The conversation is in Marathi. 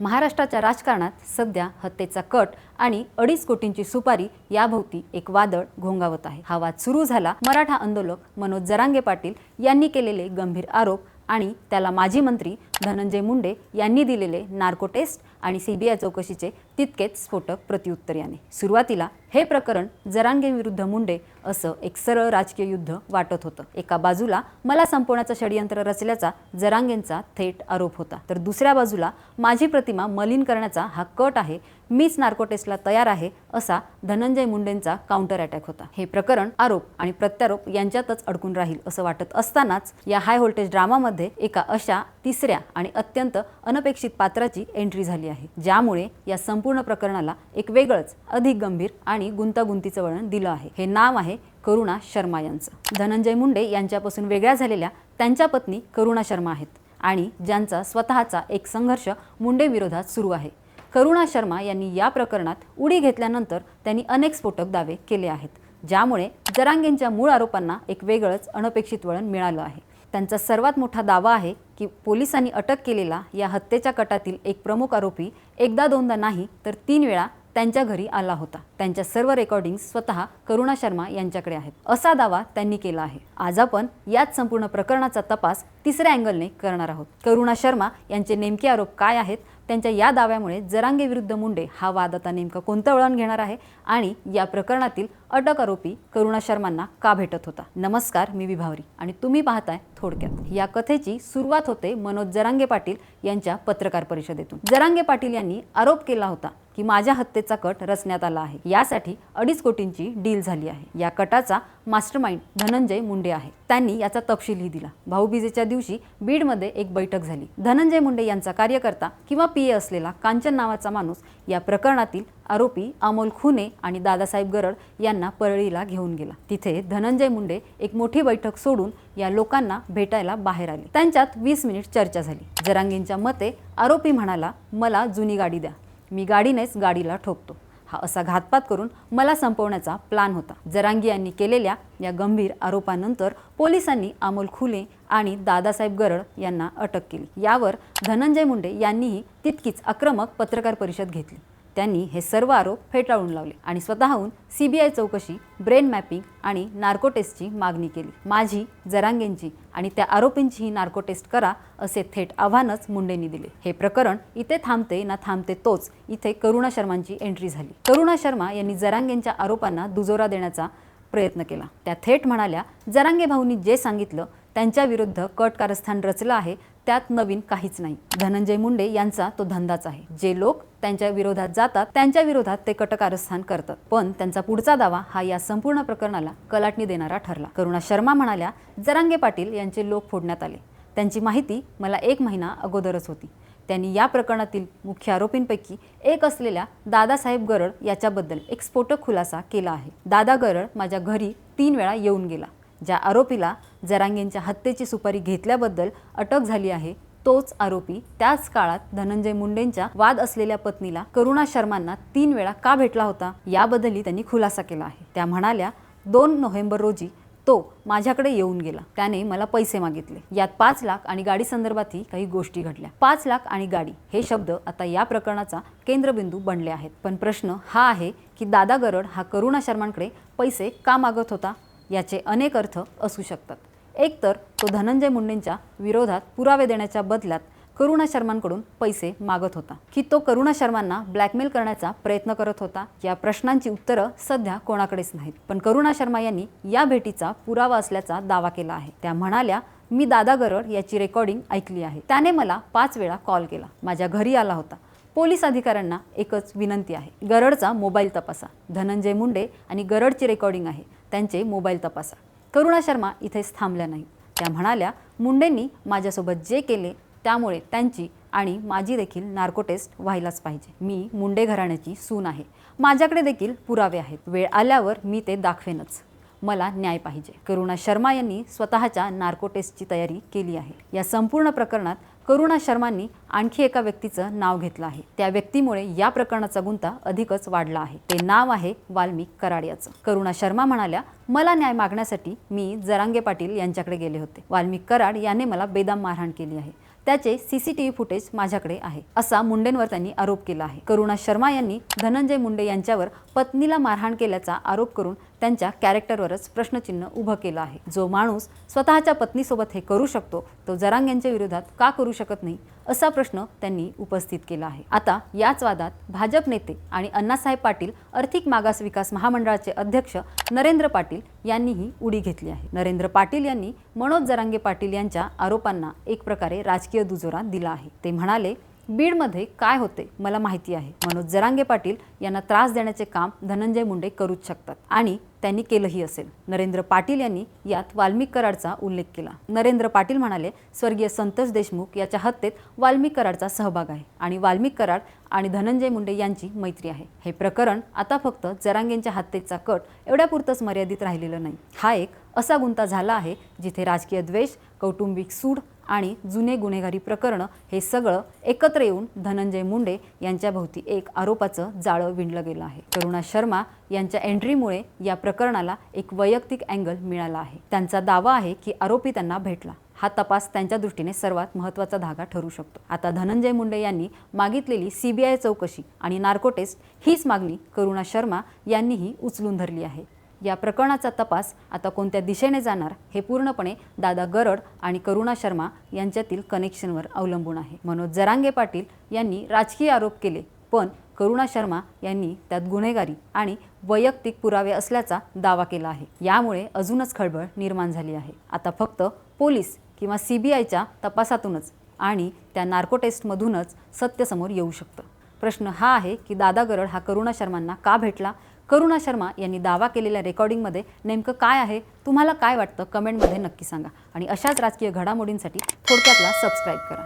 महाराष्ट्राच्या राजकारणात सध्या हत्येचा कट आणि अडीच कोटींची सुपारी याभोवती एक वादळ घोंगावत आहे. हा वाद सुरू झाला मराठा आंदोलक मनोज जरांगे पाटील यांनी केलेले गंभीर आरोप आणि त्याला माजी मंत्री धनंजय मुंडे यांनी दिलेले नार्को टेस्ट आणि सीबीआय चौकशीचे तितकेच स्फोटक प्रत्युत्तर याने. सुरुवातीला हे प्रकरण जरांगेविरुद्ध मुंडे असं एक सरळ राजकीय युद्ध वाटत होतं. एका बाजूला मला संपवण्याचं षडयंत्र रचल्याचा जरांगेंचा थेट आरोप होता. तर दुसऱ्या बाजूला माझी प्रतिमा मलिन करण्याचा हा कट आहे मीच नार्कोटेस्टला तयार आहे असा धनंजय मुंडेंचा काउंटर अटॅक होता. हे प्रकरण आरोप आणि प्रत्यारोप यांच्यातच अडकून राहील असं वाटत असतानाच या हाय व्होल्टेज ड्रामामध्ये एका अशा तिसऱ्या आणि अत्यंत अनपेक्षित पात्राची एंट्री झाली आहे. ज्यामुळे या संपूर्ण प्रकरणाला एक वेगळंच अधिक गंभीर आणि गुंतागुंतीचं वळण दिलं आहे. हे नाव आहे करुणा शर्मा यांचं. धनंजय मुंडे यांच्यापासून वेगळ्या झालेल्या त्यांच्या पत्नी करुणा शर्मा आहेत आणि ज्यांचा स्वतःचा एक संघर्ष मुंडे विरोधात सुरू आहे. करुणा शर्मा यांनी या प्रकरणात उडी घेतल्यानंतर त्यांनी अनेक स्फोटक दावे केले आहेत ज्यामुळे जरांगेंच्या मूळ आरोपांना एक वेगळंच अनपेक्षित वळण मिळालं आहे. त्यांचा सर्वात मोठा दावा आहे की पोलिसांनी अटक केलेला या हत्येच्या कटातील एक प्रमुख आरोपी एकदा दोनदा नाही तर तीन वेळा त्यांच्या घरी आला होता. त्यांच्या सर्व रेकॉर्डिंग स्वतः करुणा शर्मा यांच्याकडे आहेत. असा दावा त्यांनी केला आहे. आज आपण याच संपूर्ण प्रकरणाचा तपास तिसऱ्या अँगलने करणार आहोत. करुणा शर्मा यांचे नेमके आरोप काय आहेत त्यांच्या या दाव्यामुळे जरांगे विरुद्ध मुंडे हा वाद आता नेमका कोणतं वळण घेणार आहे? आणि या प्रकरणातील अटक आरोपी करुणा शर्मांना का भेटत होता? नमस्कार मी विभावरी. आणि तुम्ही पाहताय थोडक्यात. या कथेची सुरुवात होते मनोज जरांगे पाटील यांच्या पत्रकार परिषदेतून. जरांगे पाटील यांनी आरोप केला होता की माझ्या हत्येचा कट रचण्यात आला आहे. यासाठी अडीच कोटींची डील झाली आहे. या कटाचा मास्टरमाइंड धनंजय मुंडे आहे. त्यांनी याचा तपशीलही दिला. भाऊबीजेच्या दिवशी बीडमध्ये एक बैठक झाली. धनंजय मुंडे यांचा कार्यकर्ता किंवा पीए असलेला कांचन नावाचा माणूस या प्रकरणातील आरोपी अमोल खुने आणि दादासाहेब गरड यांना परळीला घेऊन गेला. तिथे धनंजय मुंडे एक मोठी बैठक सोडून या लोकांना भेटायला बाहेर आले. त्यांच्यात वीस मिनिट चर्चा झाली. जरांगींच्या मते आरोपी म्हणाला मला जुनी गाडी द्या. मी गाडीनेच गाडीला ठोकतो. हा असा घातपात करून मला संपवण्याचा प्लान होता. जरांगी यांनी केलेल्या या गंभीर आरोपानंतर पोलिसांनी अमोल खुले आणि दादासाहेब गरड यांना अटक केली. यावर धनंजय मुंडे यांनीही तितकीच आक्रमक पत्रकार परिषद घेतली. त्यांनी हे सर्व आरोप फेटाळून लावले आणि स्वतःहून सीबीआय चौकशी ब्रेन मॅपिंग आणि नार्को टेस्टची मागणी केली. माझी जरांगेंची आणि त्या आरोपींचीही नार्को टेस्ट करा असे थेट आव्हानच मुंडेंनी दिले. हे प्रकरण इथे थांबते ना थांबते तोच इथे करुणा शर्मांची एंट्री झाली. करुणा शर्मा यांनी जरांगेंच्या आरोपांना दुजोरा देण्याचा प्रयत्न केला. त्या थेट म्हणाल्या जरांगे भाऊंनी जे सांगितलं त्यांच्या विरुद्ध कट कारस्थान रचलं आहे त्यात नवीन काहीच नाही. धनंजय मुंडे यांचा तो धंदाच आहे. जे लोक त्यांच्या विरोधात जातात त्यांच्या विरोधात ते कटकारस्थान करतात. पण त्यांचा पुढचा दावा हा या संपूर्ण प्रकरणाला कलाटणी देणारा ठरला. करुणा शर्मा म्हणाल्या जरांगे पाटील यांचे लोक फोडण्यात आले. त्यांची माहिती मला एक महिना अगोदरच होती. त्यांनी या प्रकरणातील मुख्य आरोपींपैकी एक असलेल्या दादासाहेब गरड याच्याबद्दल एक स्फोटक खुलासा केला आहे. दादा गरड माझ्या घरी तीन वेळा येऊन गेला. ज्या आरोपीला जरांगेंच्या हत्येची सुपारी घेतल्याबद्दल अटक झाली आहे तोच आरोपी त्याच काळात धनंजय मुंडेंच्या वाद असलेल्या पत्नीला करुणा शर्मांना तीन वेळा का भेटला होता याबद्दलही त्यांनी खुलासा केला आहे. त्या म्हणाल्या दोन नोव्हेंबर रोजी तो माझ्याकडे येऊन गेला. त्याने मला पैसे मागितले. यात पाच लाख आणि गाडी संदर्भातही काही गोष्टी घडल्या. पाच लाख आणि गाडी हे शब्द आता या प्रकरणाचा केंद्रबिंदू बनले आहेत. पण प्रश्न हा आहे की दादा गरड हा करुणा शर्मांकडे पैसे का मागत होता? याचे अनेक अर्थ असू शकतात. एकतर तो धनंजय मुंडेंच्या विरोधात पुरावे देण्याच्या बदल्यात करुणा शर्मांकडून पैसे मागत होता. की तो करुणा शर्मांना ब्लॅकमेल करण्याचा प्रयत्न करत होता या प्रश्नांची उत्तरं सध्या कोणाकडेच नाहीत. पण करुणा शर्मा यांनी या भेटीचा पुरावा असल्याचा दावा केला आहे. त्या म्हणाल्या मी दादा गरड याची रेकॉर्डिंग ऐकली आहे. त्याने मला पाच वेळा कॉल केला. माझ्या घरी आला होता. पोलीस अधिकाऱ्यांना एकच विनंती आहे. गरडचा मोबाईल तपासा. धनंजय मुंडे आणि गरडची रेकॉर्डिंग आहे. त्यांचे मोबाईल तपासा. करुणा शर्मा इथेच थांबल्या नाही त्या म्हणाल्या मुंडेंनी माझ्यासोबत जे केले त्यामुळे त्यांची आणि माझी देखील नार्को टेस्ट व्हायलाच पाहिजे. मी मुंडे घराण्याची सून आहे. माझ्याकडे देखील पुरावे आहेत. वेळ आल्यावर मी ते दाखवेनच. मला न्याय पाहिजे. करुणा शर्मा यांनी स्वतःच्या नार्को टेस्टची तयारी केली आहे. या संपूर्ण प्रकरणात करुणा शर्मांनी आणखी एका व्यक्तीचं नाव घेतलं आहे. त्या व्यक्तीमुळे या प्रकरणाचा गुंता अधिकच वाढला आहे. ते नाव आहे वाल्मिक कराड याचं करुणा शर्मा म्हणाल्या मला न्याय मागण्यासाठी मी जरांगे पाटील यांच्याकडे गेले होते. वाल्मिक कराड याने मला बेदाम मारहाण केली आहे. त्याचे सीसीटीव्ही फुटेज माझ्याकडे आहे. असा मुंडेंवर त्यांनी आरोप केला आहे. करुणा शर्मा यांनी धनंजय मुंडे यांच्यावर पत्नीला मारहाण केल्याचा आरोप करून त्यांच्या कॅरेक्टरवरच प्रश्नचिन्ह उभं केलं आहे. जो माणूस स्वतःच्या पत्नीसोबत हे करू शकतो तो जरांग यांच्या विरोधात का करू शकत नाही असा प्रश्न त्यांनी उपस्थित केला आहे. आता याच वादात भाजप नेते आणि अण्णासाहेब पाटील आर्थिक मागास विकास महामंडळाचे अध्यक्ष नरेंद्र पाटील यांनीही उडी घेतली आहे. नरेंद्र पाटील यांनी मनोज जरांगे पाटील यांच्या आरोपांना एक प्रकारे राजकीय दुजोरा दिला आहे. ते म्हणाले बीडमध्ये काय होते मला माहिती आहे. मनोज जरांगे पाटील यांना त्रास देण्याचे काम धनंजय मुंडे करूच शकतात आणि त्यांनी केलंही असेल. नरेंद्र पाटील यांनी यात वाल्मिक कराडचा उल्लेख केला. नरेंद्र पाटील म्हणाले स्वर्गीय संतोष देशमुख याच्या हत्येत वाल्मिक कराडचा सहभाग आहे आणि वाल्मिक कराड आणि धनंजय मुंडे यांची मैत्री आहे. हे प्रकरण आता फक्त जरांगेंच्या हत्येचा कट एवढ्यापुरतंच मर्यादित राहिलेलं नाही. हा एक असा गुंता झाला आहे जिथे राजकीय द्वेष कौटुंबिक सूड आणि जुने गुन्हेगारी प्रकरणं हे सगळं एकत्र येऊन धनंजय मुंडे यांच्याभोवती एक आरोपाचं जाळं विणलं गेलं आहे. करुणा शर्मा यांच्या एंट्रीमुळे या प्रकरणाला एक वैयक्तिक अँगल मिळाला आहे. त्यांचा दावा आहे की आरोपी त्यांना भेटला. हा तपास त्यांच्या दृष्टीने सर्वात महत्त्वाचा धागा ठरू शकतो. आता धनंजय मुंडे यांनी मागितलेली सीबीआय चौकशी आणि नार्को टेस्ट हीच मागणी करुणा शर्मा यांनीही उचलून धरली आहे. या प्रकरणाचा तपास आता कोणत्या दिशेने जाणार हे पूर्णपणे दादा गरड आणि करुणा शर्मा यांच्यातील कनेक्शनवर अवलंबून आहे. मनोज जरांगे पाटील यांनी राजकीय आरोप केले पण करुणा शर्मा यांनी त्यात गुन्हेगारी आणि वैयक्तिक पुरावे असल्याचा दावा केला आहे. यामुळे अजूनच खळबळ निर्माण झाली आहे. आता फक्त पोलीस किंवा सी बी आयच्या तपासातूनच आणि त्या नार्को टेस्टमधूनच सत्य समोर येऊ शकतं. प्रश्न हा आहे की दादा गरड हा करुणा शर्मांना का भेटला? करुणा शर्मा यांनी दावा केलेल्या रेकॉर्डिंगमध्ये नेमकं काय आहे तुम्हाला काय वाटतं कमेंटमध्ये नक्की सांगा. आणि अशाच राजकीय घडामोडींसाठी थोडक्यातला सबस्क्राईब करा.